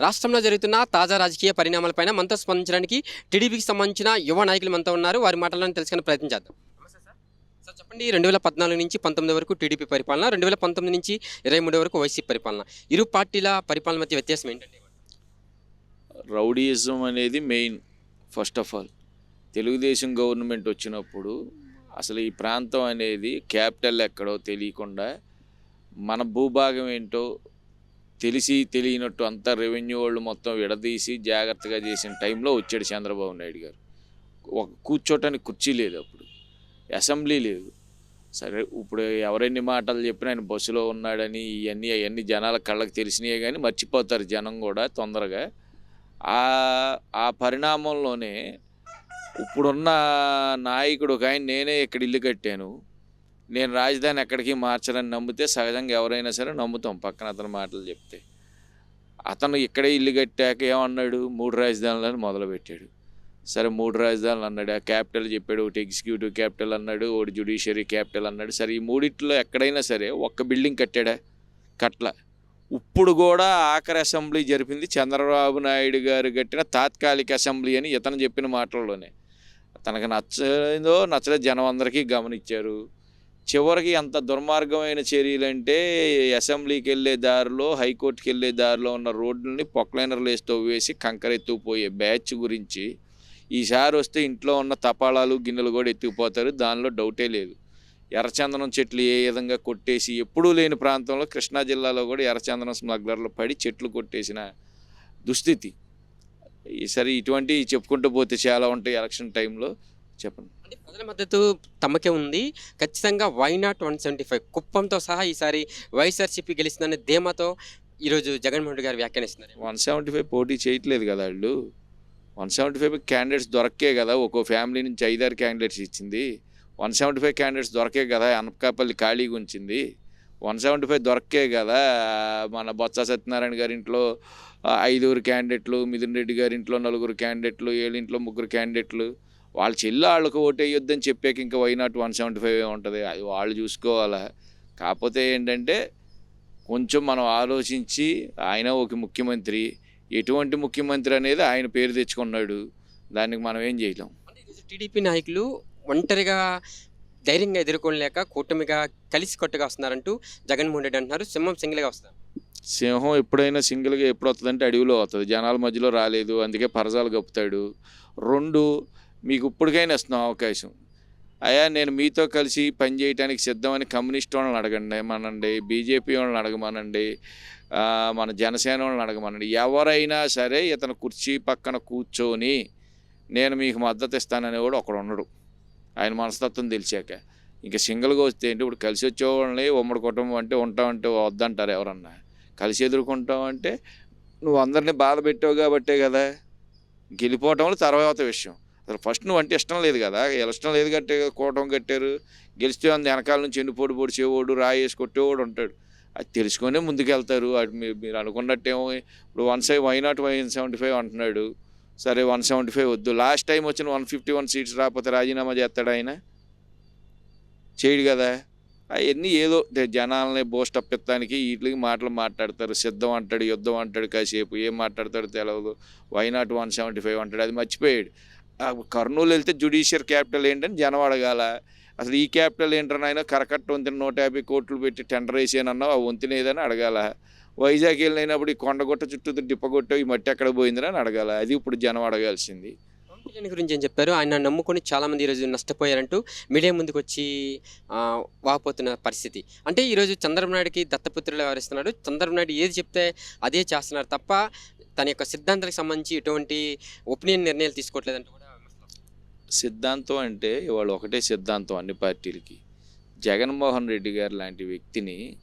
రాష్ట్రంలో జరుగుతున్న తాజా రాజకీయ పరిణామాలపైన మనతో స్పందించడానికి టీడీపీకి సంబంధించిన యువ నాయకులు మనతో ఉన్నారు. వారి మాటలను తెలుసుకునే ప్రయత్నం చేద్దాం. నమస్తే సార్. సార్ చెప్పండి రెండు వేల పద్నాలుగు నుంచి పంతొమ్మిది వరకు టీడీపీ పరిపాలన రెండు వేల పంతొమ్మిది నుంచి ఇరవై మూడు వరకు వైసీపీ పరిపాలన. ఇరు పార్టీల పరిపాలన మధ్య వ్యత్యాసం ఏంటంటే రౌడీయిజం అనేది main first of all. Telugu Desam government వచ్చినప్పుడు అసలు ఈ ప్రాంతం అనేది క్యాపిటల్ ఎక్కడో తెలియకుండా మన భూభాగం ఏంటో తెలిసి తెలియనట్టు అంతా రెవెన్యూ వాళ్ళు మొత్తం విడదీసి జాగ్రత్తగా చేసిన టైంలో వచ్చాడు చంద్రబాబు నాయుడు గారు. ఒక కూర్చోటానికి కుర్చీ లేదు అప్పుడు. అసెంబ్లీ లేదు. సరే ఇప్పుడు ఎవరెన్ని మాటలు చెప్పినా ఆయన బస్సులో ఉన్నాడని ఇవన్నీ అవన్నీ జనాల కళ్ళకి తెలిసినాయే కానీ మర్చిపోతారు జనం కూడా తొందరగా. ఆ ఆ పరిణామంలోనే ఇప్పుడున్న నాయకుడు ఒక ఆయన నేనే ఇక్కడ ఇల్లు కట్టాను. నేను రాజధాని ఎక్కడికి మార్చాలని నమ్మితే సహజంగా ఎవరైనా సరే నమ్ముతాం పక్కన అతని మాటలు చెప్తే. అతను ఇక్కడే ఇల్లు కట్టాక ఏమన్నాడు? మూడు రాజధానులను మొదలుపెట్టాడు. సరే మూడు రాజధానులు అన్నాడు. ఆ క్యాపిటల్ చెప్పాడు ఒకటి ఎగ్జిక్యూటివ్ క్యాపిటల్ అన్నాడు ఒకటి జ్యుడిషియరీ క్యాపిటల్ అన్నాడు. సరే ఈ మూడిట్లో ఎక్కడైనా సరే ఒక్క బిల్డింగ్ కట్టాడా? కట్ల ఇప్పుడు కూడా ఆఖరి అసెంబ్లీ జరిపింది చంద్రబాబు నాయుడు గారు కట్టిన తాత్కాలిక అసెంబ్లీ అని ఇతను చెప్పిన మాటల్లోనే. తనకు నచ్చలేదో నచ్చలేదు జనం అందరికీ గమనించారు చివరికి అంత దుర్మార్గమైన చర్యలంటే అసెంబ్లీకి వెళ్ళే దారిలో హైకోర్టుకి వెళ్ళే దారిలో ఉన్న రోడ్లని పొక్లైనర్లు వేసి కంకర ఎత్తుకుపోయే బ్యాచ్ గురించి ఈసారి వస్తే ఇంట్లో ఉన్న తపాళాలు గిన్నెలు కూడా ఎత్తుకుపోతారు. దానిలో డౌటే లేదు. ఎర్రచందనం చెట్లు ఏ విధంగా కొట్టేసి ఎప్పుడూ లేని ప్రాంతంలో కృష్ణా జిల్లాలో కూడా ఎర్రచందనం స్మగ్లర్లు పడి చెట్లు కొట్టేసిన దుస్థితి. సరే ఇటువంటివి చెప్పుకుంటూ పోతే చాలా ఉంటాయి ఎలక్షన్ టైంలో. చెప్పండి. అంటే ప్రజల మద్దతు తమకే ఉంది. ఖచ్చితంగా why not one seventy five కుప్పంతో సహా ఈసారి వైఎస్ఆర్సీపీ గెలిచిందనే ధీమాతో ఈరోజు జగన్మోహన్ రెడ్డి గారు వ్యాఖ్యానిస్తున్నారు. వన్ సెవెంటీ ఫైవ్ పోటీ చేయట్లేదు కదా వాళ్ళు వన్ సెవెంటీ ఫైవ్ క్యాండిడేట్స్ దొరకే కదా. ఒక్కో ఫ్యామిలీ నుంచి ఐదారు క్యాండిడేట్స్ ఇచ్చింది. వన్ సెవెంటీ ఫైవ్ క్యాండిడేట్స్ దొరకే కదా. అనకాపల్లి ఖాళీగా ఉంచింది వన్ సెవెంటీ ఫైవ్ దొరకే కదా. మన బొత్స సత్యనారాయణ గారి ఇంట్లో ఐదుగురు క్యాండిడేట్లు మిథున్ రెడ్డి గారి ఇంట్లో నలుగురు క్యాండిడేట్లు ఏళ్ళింట్లో ముగ్గురు క్యాండిడేట్లు వాళ్ళ చెల్లి వాళ్ళకు ఓటు వేయొద్దని చెప్పాక ఇంకా why not one seventy five ఉంటుంది అది వాళ్ళు చూసుకోవాలా. కాకపోతే ఏంటంటే కొంచెం మనం ఆలోచించి ఆయన ఒక ముఖ్యమంత్రి ఎటువంటి ముఖ్యమంత్రి అనేది ఆయన పేరు తెచ్చుకున్నాడు. దానికి మనం ఏం చేయలేం. టీడీపీ నాయకులు ఒంటరిగా ధైర్యంగా ఎదుర్కోలేక కూటమిగా కలిసి కొట్టుగా వస్తున్నారంటూ జగన్మోహన్ రెడ్డి అంటున్నారు. సింహం సింగిల్గా వస్తారు సింహం ఎప్పుడైనా సింగిల్గా ఎప్పుడు వస్తుందంటే అడవిలో వస్తుంది జనాల మధ్యలో రాలేదు. అందుకే పరజాలు కప్పుతాడు రెండు మీకు ఇప్పటికైనా ఇస్తున్నాం అవకాశం. అయ్యా నేను మీతో కలిసి పని చేయటానికి సిద్ధమని కమ్యూనిస్ట్ వాళ్ళని అడగండి మనండి బీజేపీ వాళ్ళని అడగమనండి? మన జనసేన వాళ్ళని అడగమనండి? ఎవరైనా సరే ఇతను కుర్చీ పక్కన కూర్చొని నేను మీకు మద్దతు ఇస్తానని కూడా ఒకడు ఉండడు. ఆయన మనస్తత్వం తెలిసాక. ఇంకా సింగిల్గా వస్తే ఏంటి? ఇప్పుడు కలిసి వచ్చేవాళ్ళని ఉమ్మడి కుటుంబం అంటే ఉంటామంటే వద్దంటారు ఎవరన్నా. కలిసి ఎదుర్కొంటాం అంటే నువ్వు అందరినీ బాధ పెట్టావు కాబట్టే కదా. గెలిపోవటం తర్వాత విషయం. అసలు ఫస్ట్ నువ్వు అంటే ఇష్టం లేదు కదా. ఇష్టం లేదు కట్టే కోటం కట్టారు. గెలిస్తే అంత వెనకాల నుంచి ఎన్నుపోటు పొడిచేవాడు రాయేసి కొట్టేవాడు ఉంటాడు. అది తెలుసుకొనే ముందుకెళ్తారు. అది మీరు మీరు అనుకున్నట్టేమో ఇప్పుడు one Sye why not one seventy five అంటున్నాడు. సరే వన్ సెవెంటీ ఫైవ్ వద్దు. లాస్ట్ టైం వచ్చిన వన్ ఫిఫ్టీ వన్ సీట్స్ రాకపోతే రాజీనామా చేస్తాడు ఆయన? చేయడు కదా. అవన్నీ ఏదో జనాలని బూస్ట్ అప్పిస్తానికి వీటికి మాటలు మాట్లాడతారు. సిద్ధం అంటాడు యుద్ధం అంటాడు కాసేపు. ఏం మాట్లాడతాడో తెలియదు why not one seventy five అంటాడు. అది మర్చిపోయాడు. కర్నూలు వెళ్తే జుడిషియర్ క్యాపిటల్ ఏంటని జనం అడగాల. అసలు ఈ క్యాపిటల్ ఏంటని ఆయన కరకట్ట వంతెన నూట యాభై కోట్లు పెట్టి టెండర్ వేసానన్నావు ఆ వంతెన ఏదని అడగాల. వైజాగ్ వెళ్ళినప్పుడు ఈ కొండగొట్ట చుట్టూ డిప్పగొట్ట ఈ మట్టి ఎక్కడ పోయిందని అడగాల. అది ఇప్పుడు జనం అడగాల్సింది. కళ్యాణ్ గురించి ఏం చెప్పారు? ఆయన నమ్ముకొని చాలామంది ఈరోజు నష్టపోయారంటూ మీడియా ముందుకు వచ్చి వాపోతున్న పరిస్థితి. అంటే ఈరోజు చంద్రబాబు నాయుడుకి దత్తపుత్రులు వ్యవహరిస్తున్నాడు చంద్రబాబు నాయుడు ఏది చెప్తే అదే చేస్తున్నారు తప్ప తన యొక్క సిద్ధాంతాలకు సంబంధించి ఎటువంటి ఒపీనియన్ నిర్ణయాలు తీసుకోవట్లేదంటూ సిద్ధాంతం అంటే ఇవాళ ఒకటే సిద్ధాంతం అన్ని పార్టీలకి. జగన్మోహన్ రెడ్డి గారు లాంటి వ్యక్తిని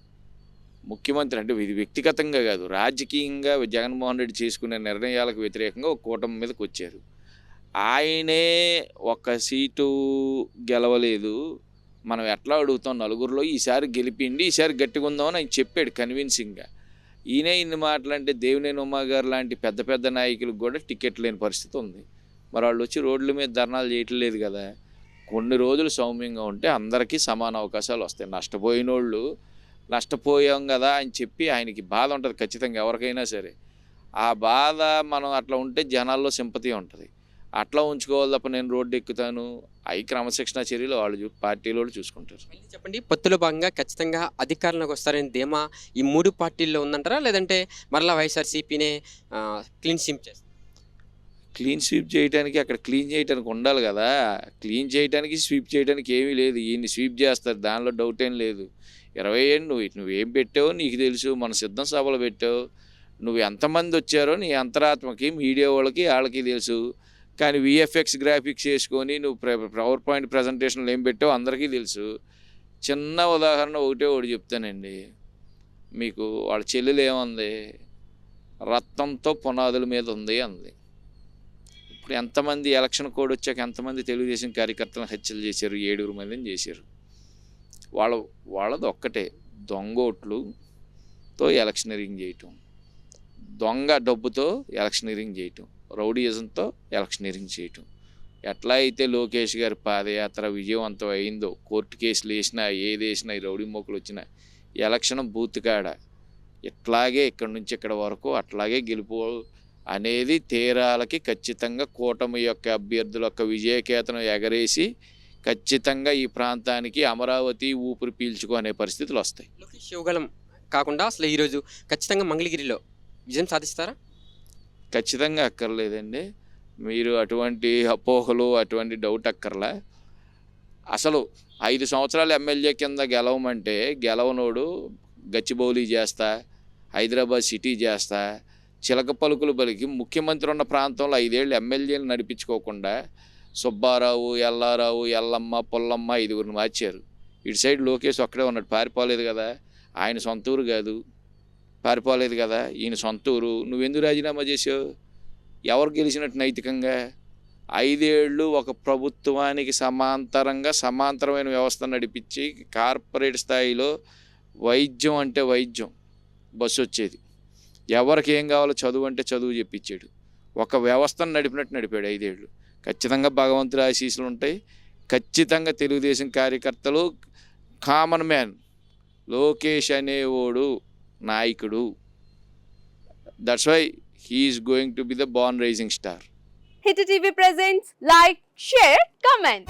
ముఖ్యమంత్రి అంటే ఇది వ్యక్తిగతంగా కాదు రాజకీయంగా జగన్మోహన్ రెడ్డి చేసుకునే నిర్ణయాలకు వ్యతిరేకంగా ఒక కూటమి మీదకి వచ్చారు. ఆయనే ఒక సీటు గెలవలేదు. మనం ఎట్లా అడుగుతాం? నలుగురిలో ఈసారి గెలిపిండి ఈసారి గట్టిగా ఉందామని ఆయన చెప్పాడు కన్విన్సింగ్గా ఈయనే ఇన్ని మాటలంటే దేవినేని ఉమా గారు లాంటి పెద్ద పెద్ద నాయకులకు కూడా టికెట్ లేని పరిస్థితి ఉంది. మరి వాళ్ళు వచ్చి రోడ్ల మీద ధర్నాలు చేయట్లేదు కదా. కొన్ని రోజులు సౌమ్యంగా ఉంటే అందరికీ సమాన అవకాశాలు వస్తాయి. నష్టపోయిన వాళ్ళు నష్టపోయాం కదా అని చెప్పి ఆయనకి బాధ ఉంటుంది ఖచ్చితంగా ఎవరికైనా సరే. ఆ బాధ మనం అట్లా ఉంటే జనాల్లో సింపతి ఉంటుంది. అట్లా ఉంచుకోవాలి తప్ప నేను రోడ్డు ఎక్కుతాను. అవి క్రమశిక్షణ చర్యలు వాళ్ళు చూ- పార్టీలో చూసుకుంటారు. చెప్పండి పొత్తుల భాగంగా ఖచ్చితంగా అధికారంలోకి వస్తారని ధీమా ఈ మూడు పార్టీల్లో ఉందంటారా? లేదంటే మరలా వైఎస్ఆర్సీపీనే క్లీన్ సిమ్ చేస్తారు? క్లీన్ స్వీప్ చేయడానికి అక్కడ క్లీన్ చేయడానికి ఉండాలి కదా. క్లీన్ చేయడానికి స్వీప్ చేయడానికి ఏమీ లేదు. ఈయన్ని స్వీప్ చేస్తారు దానిలో డౌట్ ఏం లేదు. ఇరవై ఏళ్ళు నువ్వు నువ్వేం పెట్టావో నీకు తెలుసు. మన సిద్ధం సభలు పెట్టావు. నువ్వు ఎంతమంది వచ్చారో నీ అంతరాత్మకి మీడియా వాళ్ళకి వాళ్ళకి తెలుసు. కానీ విఎఫ్ఎక్స్ గ్రాఫిక్స్ వేసుకొని నువ్వు పవర్ పాయింట్ ప్రజెంటేషన్లు ఏం పెట్టావో అందరికీ తెలుసు. చిన్న ఉదాహరణ ఒకటే ఒకటి చెప్తానండి. మీకు వాళ్ళ చెల్లెలు ఏముంది? రక్తంతో పునాదుల మీద ఉంది అంది. ఇప్పుడు ఎంతమంది ఎలక్షన్ కోడ్ వచ్చాక ఎంతమంది తెలుగుదేశం కార్యకర్తలను హత్యలు చేశారు ఏడుగురు మందిని చేశారు? వాళ్ళ వాళ్ళది ఒక్కటే. దొంగ ఓట్లుతో ఎలక్షనరింగ్ చేయటం. దొంగ డబ్బుతో ఎలక్షనరింగ్ చేయటం. రౌడీయిజంతో ఎలక్షనరింగ్ చేయటం. ఎట్లా అయితే లోకేష్ గారి పాదయాత్ర విజయవంతం అయిందో కోర్టు కేసులు వేసినా ఏది వేసినా ఈ రౌడీ మోకులు వచ్చినా ఎలక్షన్ బూత్ కాడ ఇట్లాగే ఇక్కడ నుంచి ఇక్కడ వరకు అట్లాగే గెలుపు అనేది తీరాలకి ఖచ్చితంగా కూటమి యొక్క అభ్యర్థుల యొక్క విజయకేతనం ఎగరేసి ఖచ్చితంగా ఈ ప్రాంతానికి అమరావతి ఊపిరి పీల్చుకునే పరిస్థితులు వస్తాయి. యువగలం కాకుండా అసలు ఈరోజు ఖచ్చితంగా మంగళగిరిలో విజయం సాధిస్తారా? ఖచ్చితంగా అక్కర్లేదండి. మీరు అటువంటి అపోహలు అటువంటి డౌట్ అక్కర్లా. అసలు ఐదు సంవత్సరాలు ఎమ్మెల్యే కింద గెలవమంటే గెలవనోడు గచ్చిబౌలి చేస్తా హైదరాబాద్ సిటీ చేస్తా చిలక పలుకులు బలికి ముఖ్యమంత్రి ఉన్న ప్రాంతంలో ఐదేళ్ళు ఎమ్మెల్యేలు నడిపించుకోకుండా సుబ్బారావు ఎల్లారావు ఎల్లమ్మ పుల్లమ్మ ఐదుగురిని మార్చారు. ఇటు సైడ్ లోకేష్ ఒక్కడే ఉన్నాడు. పారిపోలేదు కదా. ఆయన సొంత ఊరు కాదు. పారిపోలేదు కదా. ఈయన సొంత ఊరు. నువ్వెందుకు రాజీనామా చేసావు ఎవరు గెలిచినట్టు నైతికంగా? ఐదేళ్ళు ఒక ప్రభుత్వానికి సమాంతరంగా సమాంతరమైన వ్యవస్థ నడిపించి కార్పొరేట్ స్థాయిలో వైద్యం అంటే వైద్యం. బస్సు వచ్చేది. ఎవరికి ఏం కావాలో చదువు అంటే చదువు చెప్పించాడు. ఒక వ్యవస్థను నడిపినట్టు నడిపాడు ఐదేళ్ళు. ఖచ్చితంగా భగవంతుడి ఆశీస్సులు ఉంటాయి. ఖచ్చితంగా తెలుగుదేశం కార్యకర్తలు కామన్ మ్యాన్ లోకేష్ అనేవాడు నాయకుడు. That's why he's going to be the born rising star Hit TV presents like share comment